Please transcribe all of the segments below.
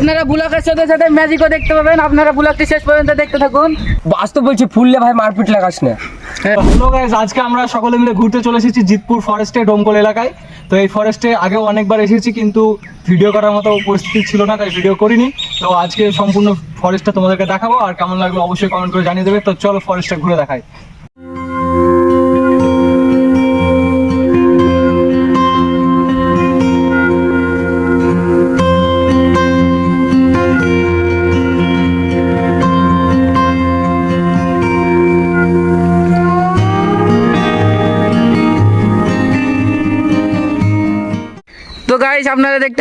আপনারা ব্লগের সাথে সাথে ম্যাজিকও দেখতে পাবেন। আপনারা ব্লগটি শেষ পর্যন্ত দেখতে থাকুন। বাস্তব বলছি ফুললে ভাই মারপিট লাগাস না। হ্যালো গাইজ আজকে আমরা সকলে মিলে ঘুরতে চলে এসেছি জিতপুর ফরেস্টে ডোমকল এলাকায়। তো এই ফরেস্টে আগেও অনেকবার এসেছি কিন্তু ভিডিও করার মতো পরিস্থিতি ছিল না তাই ভিডিও করিনি। তো আজকে সম্পূর্ণ ফরেস্টটা তোমাদেরকে দেখাবো আর কেমন লাগল অবশ্যই কমেন্ট করে জানিয়ে দেবে। তো চলো ফরেস্টটা ঘুরে দেখাই।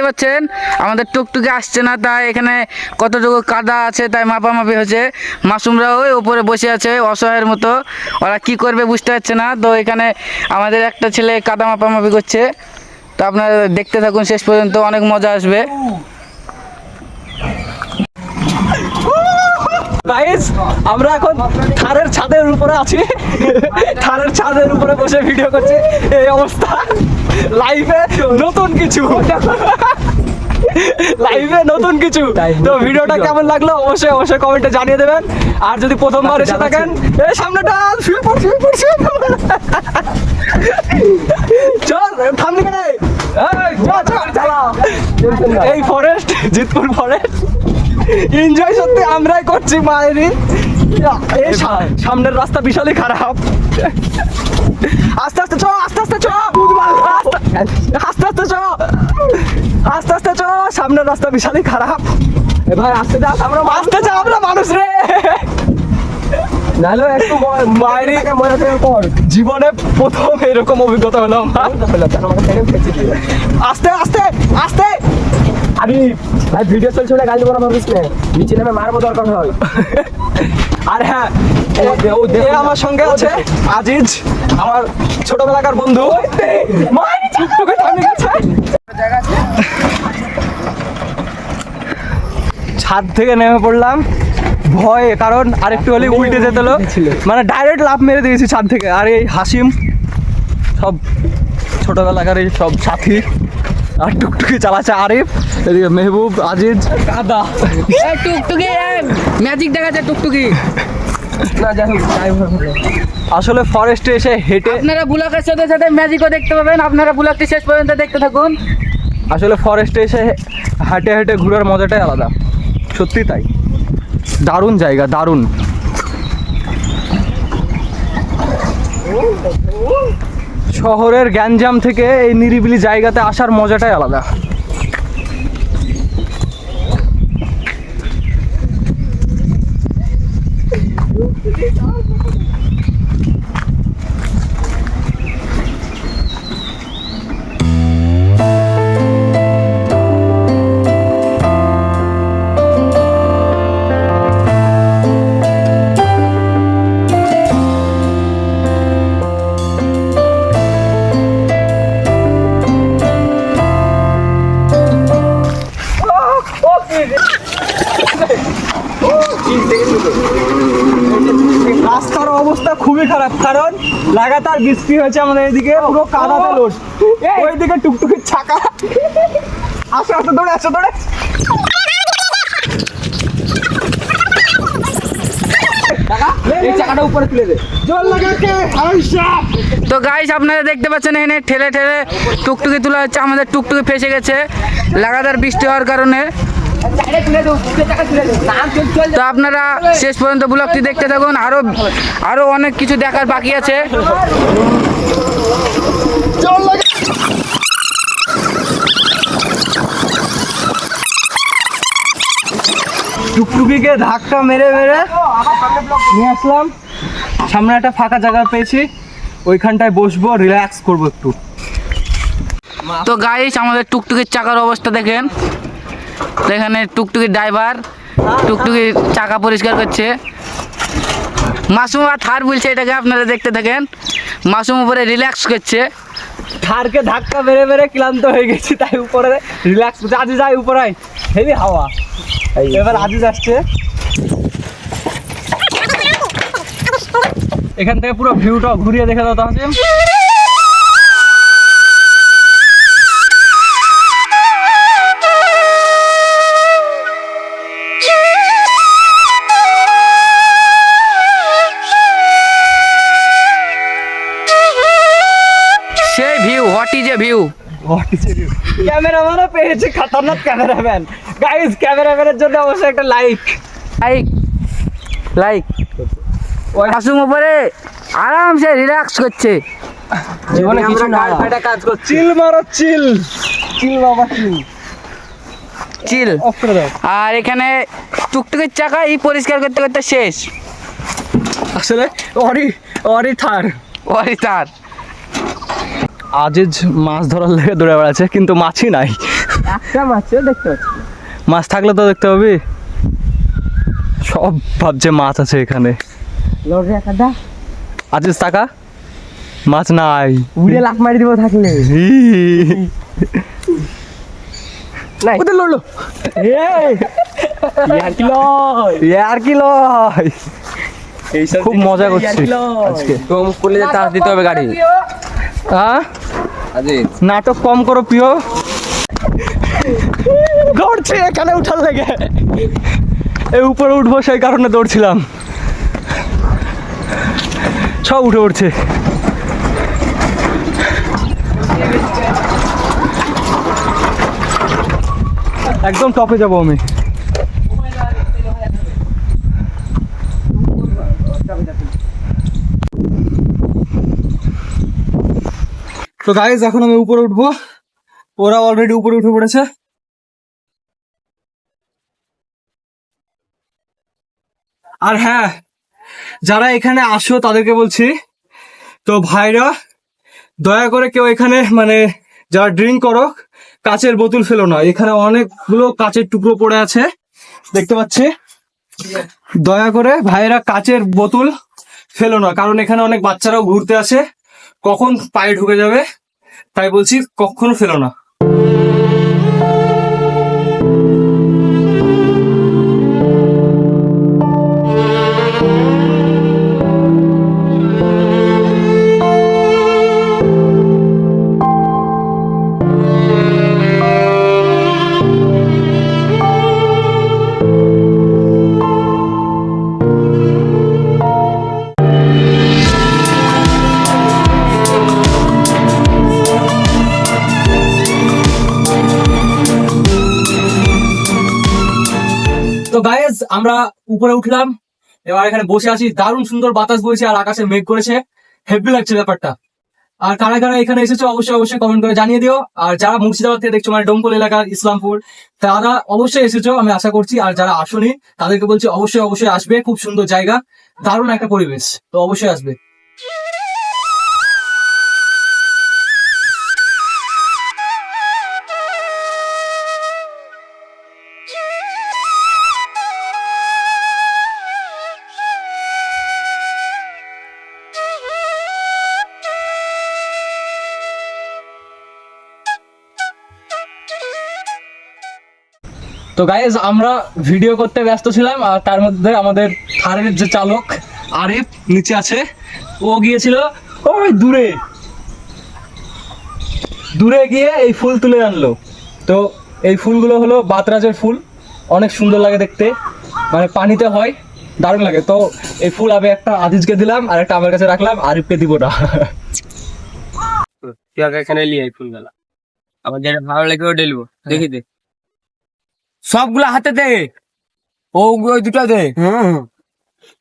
পাচ্ছেন। আমাদের টুকটুকে আসছে না, তাই এখানে কতটুকু কাদা আছে তাই মাপামাপি হচ্ছে। মাসুমরা ওই ওপরে বসে আছে, অসহায়ের মতো। ওরা কি করবে বুঝতে পারছে না। তো এখানে আমাদের একটা ছেলে কাদা মাপামাপি করছে। তো আপনারা দেখতে থাকুন, শেষ পর্যন্ত অনেক মজা আসবে। গাইজ আমরা এখন থারের ছাদের উপরে আছি। থারের ছাদের উপরে বসে ভিডিও করছি। এই অবস্থা। লাইভে নতুন কিছু। লাইভে নতুন কিছু। তো ভিডিওটা কেমন লাগল? অবশ্যই অবশ্যই কমেন্টে জানিয়ে দেবেন। আর যদি প্রথমবার এসে থাকেন এই সামনেটা শুয়ে পড় শুয়ে পড় শুয়ে পড়। চল থামলি কেন। এই ফরেস্ট জিতপুর ফরেস্ট এনজয় সত্যি আমরাই করছি মায়েরই এই সামনের রাস্তা বিশালই খারাপ। আস্তে আস্তে চ আস্তে আস্তে চ আস্তে- আস্তে চ আস্তে আস্তে চ সামনের রাস্তা বিশালই খারাপ। এ ভাই আস্তে যা আমরা আস্তে যা আমরা মানুষ রে। নাহলে একটু মায়েরই পর জীবনে প্রথম এরকম অভিজ্ঞতা হলো আমার। আস্তে আস্তে আস্তে। আরে ভাই ভিডিও চলছে না গালি বলা ভাবিস না। নিচে নামে মারবো দরকার হয়। আর হ্যাঁ ও দে- আমার সঙ্গে আছে আজিজ আমার ছোটবেলাকার বন্ধু। গেছে। ছাদ থেকে নেমে পড়লাম। ভয়ে কারণ আরেকটু হলে উল্টে যেত হলো। মানে ডাইরেক্ট লাভ মেরে দিয়েছি ছাদ থেকে। আর এই হাসিম সব ছোটবেলাকার এই সব সাথী। আর টুকটুকি চালাচ্ছে আরিফ এদিকে মেহবুব আজিজ। কাদা টুকটুকি ম্যাজিক দেখাচ্ছে টুকটুকি। আসলে ফরেস্টে এসে হেঁটে আপনারা ব্লগের সাথে সাথে ম্যাজিকও দেখতে পাবেন। আপনারা ব্লগটি শেষ পর্যন্ত দেখতে থাকুন। আসলে ফরেস্টে এসে হাঁটে হাঁটে ঘোরার মজাটাই আলাদা। সত্যি তাই। দারুণ জায়গা দারুণ। শহরের গ্যাঞ্জাম থেকে এই নিরিবিলি জায়গাতে আসার মজাটাই আলাদা। অবস্থা খুবই খারাপ কারণ লাগাতার বৃষ্টি হয়েছে আমাদের এদিকে পুরো কাদাতে লোড। ওইদিকে টুকটুকির চাকা আসো আসো দৌড়ে আসো দৌড়ে। এই চাকাটা উপরে তুলে দে। জল লাগাকে আইসা তো গাইস আপনারা দেখতে পাচ্ছেন এখানে ঠেলে ঠেলে টুকটুকি তোলা হচ্ছে আমাদের টুকটুকি ফেসে গেছে। লাগাতার বৃষ্টি হওয়ার কারণে। তো আপনারা শেষ পর্যন্ত ব্লগটি দেখতে থাকুন। আরও আরও অনেক কিছু দেখার বাকি আছে। টুকটুকিকে ধাক্কা মেরে মেরে নিয়ে আসলাম। সামনে একটা ফাঁকা জায়গা পেয়েছি। ওইখানটায় বসবো রিল্যাক্স করব একটু। তো গাইস আমাদের টুকটুকির চাকার অবস্থা দেখেন। তো এখানে টুকটুকির ড্রাইভার টুকটুকির চাকা পরিষ্কার করছে। মাসুম আর থার বলছে এটাকে আপনারা দেখতে থাকেন। মাসুম উপরে রিল্যাক্স করছে। থারকে ধাক্কা মেরে মেরে ক্লান্ত হয়ে গেছি, তাই উপরে রিল্যাক্স করছে। আজি যাই উপরে হেভি হাওয়া। এবার আজিজ আসছে এখান থেকে পুরো ভিউটা ঘুরিয়ে দেখে দাও তাহলে। ক্যামেরাম্যানও পেয়েছে খতরনাক ক্যামেরাম্যান। গাইস ক্যামেরাম্যানের জন্য অবশ্যই একটা লাইক লাইক লাইক মাসুম উপরে আরামসে রিল্যাক্স করছে। জীবনে কিছু না। কাজ করছে। চিল মারো চিল চিল বাবা চিল চিল আর এখানে টুকটুকের চাকা এই পরিষ্কার করতে করতে শেষ। আসলে অরি অরি থার ওই তার আজিজ মাছ ধরার লেগে দৌড়ে বেড়াচ্ছে কিন্তু মাছই নাই। একটা মাছ দেখতে পাচ্ছি মাছ থাকলে তো দেখতে হবে সব ভাবছে মাছ আছে এখানে। আজিজ টাকা? মাছ নাই। উড়ে লাখ মারি দিব থাকলে। নাই। ওদের লড়লো। ইয়ার কি লয়? খুব মজা করছি আজকে। কম করলে চার্জ দিতে হবে গাড়ি হ্যাঁ নাটক কম করো প্রিয়। দৌড়ছে, এখানে উঠার লেগে। এই উপরে উঠবো সেই কারণে দৌড়ছিলাম। সব উঠে উঠছে একদম টপে যাব আমি। তো গাইজ এখন আমি উপরে উঠবো। ওরা অলরেডি উপরে উঠে পড়েছে। আর হ্যাঁ যারা এখানে আসো, তাদেরকে বলছি, তো ভাইরা, দয়া করে কেউ এখানে মানে যারা ড্রিঙ্ক করো, কাচের বোতল ফেলো না। এখানে অনেকগুলো কাচের টুকরো পড়ে আছে। দেখতে পাচ্ছি। দয়া করে ভাইরা কাচের বোতল ফেলো না, কারণ এখানে অনেক বাচ্চারাও ঘুরতে আসে। কখন পায়ে ঢুকে যাবে? তাই বলছি কখনো ফেলো না। আমরা উপরে উঠলাম, এবার এখানে বসে আছি। দারুণ সুন্দর বাতাস বইছে আর আকাশে মেঘ করেছে। হেভি লাগছে ব্যাপারটা। আর কারা কারা এখানে এসেছ, অবশ্যই অবশ্যই কমেন্ট করে জানিয়ে দিও। আর যারা মুর্শিদাবাদ থেকে দেখছ মানে ডোমকল এলাকার ইসলামপুর, তারা অবশ্যই এসেছ, আমি আশা করছি। আর যারা আসনি, তাদেরকে বলছি, অবশ্যই অবশ্যই আসবে। খুব সুন্দর জায়গা, দারুণ একটা পরিবেশ। তো অবশ্যই আসবে। তো গাইজ আমরা ভিডিও করতে ব্যস্ত ছিলাম, আর তার মধ্যে আমাদের থারের যে চালক, আরিফ, নিচে আছে। ও গিয়েছিল ওই দূরে। দূরে গিয়ে এই ফুল তুলে আনলো। তো এই ফুলগুলো হলো বাতরাজের ফুল। অনেক সুন্দর লাগে দেখতে। মানে পানিতে হয়, দারুণ লাগে। তো এই ফুল আমি একটা আদিজকে দিলাম, আর একটা আমার কাছে রাখলাম, আরিফকে দিব না। এখানে লিয়ে আই ফুলগুলা। আমার যেটা ভালো লাগে ওটা লিবো দেখি দে। সবগুলা হাতে দে। ও ওই দুটো দে।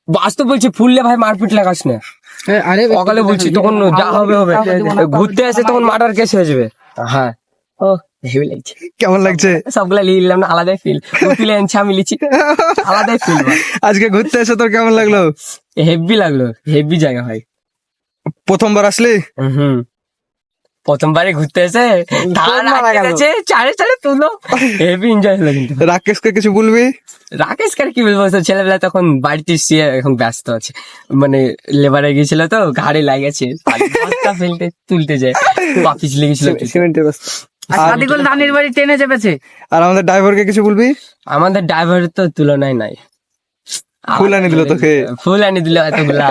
বাস্তব বলছি ফুললে ভাই মারপিট লাগাস না। আরে সকালে বলছি তখন যা হবে হবে। ঘুরতে আসে তখন মার্ডার কেস হয়ে যাবে। হ্যাঁ। ও হেভি লাগছে। কেমন লাগছে? সবগুলা নিয়ে নিলাম না আলাদাই ফিল তুলে আনছি আমি লিচি আলাদাই ফিল আজকে ঘুরতে এসে তোর কেমন লাগল? হেভি লাগল হেভি জায়গা ভাই। প্রথমবার আসলি? হুম। প্রথমবারে ঘুরতে এসে ধান আটকে গেছে চারে চারে তুলো। হেভি এনজয় হলো কিন্তু। রাকেশকে কিছু বলবি? রাকেশ কার কি বলব? তো ছেলেবেলা তখন বাড়িতে শুয়ে এখন ব্যস্ত আছে। মানে লেবারে গেছিল তো ঘাড়ে লাগেছে বস্তা ফেলতে তুলতে যায়। অফিস লেগেছিল সিমেন্টের সাদিকুল নানির বাড়ি ট্রেনে চেপেছে। আর আমাদের ড্রাইভারকে কিছু বলবি? আমাদের ড্রাইভারের তো তুলনায় নাই। ফুল এনে দিল তোকে। ফুল এনে দিল এতগুলা।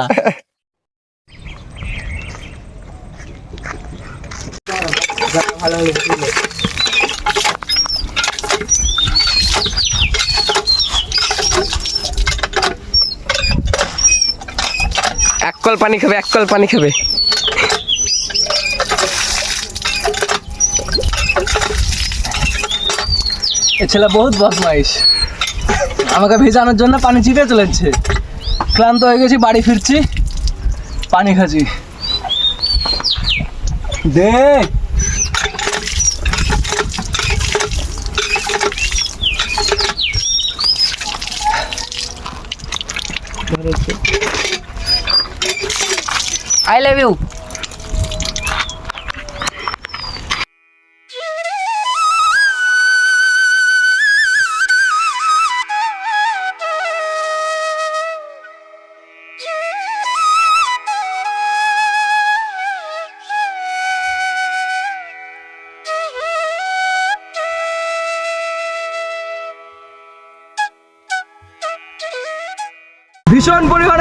এক কল পানি খাবে এক কল পানি খাবে। এ ছেলে বহুত বদমাইশ। আমাকে ভেজানোর জন্য পানি চিপে চলেছে। ক্লান্ত হয়ে গেছি বাড়ি ফিরছি। পানি খাচ্ছি। দে। Bye, love you.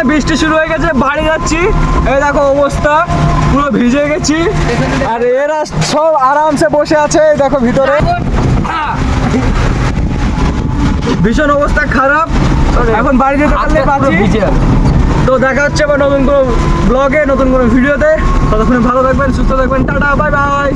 বৃষ্টি শুরু হয়ে গেছে বাড়ি যাচ্ছি। এই দেখো অবস্থা পুরো ভিজে গেছি। আর এরা সব আরামসে বসে আছে দেখো ভিতরে। ভীষণ অবস্থা খারাপ। এখন বাড়ি যেতে পারলে তো দেখা হচ্ছে আবার নতুন কোনো ব্লগে নতুন কোনো ভিডিওতে। ততক্ষণে ভালো থাকবেন সুস্থ থাকবেন টাটা বাই বাই।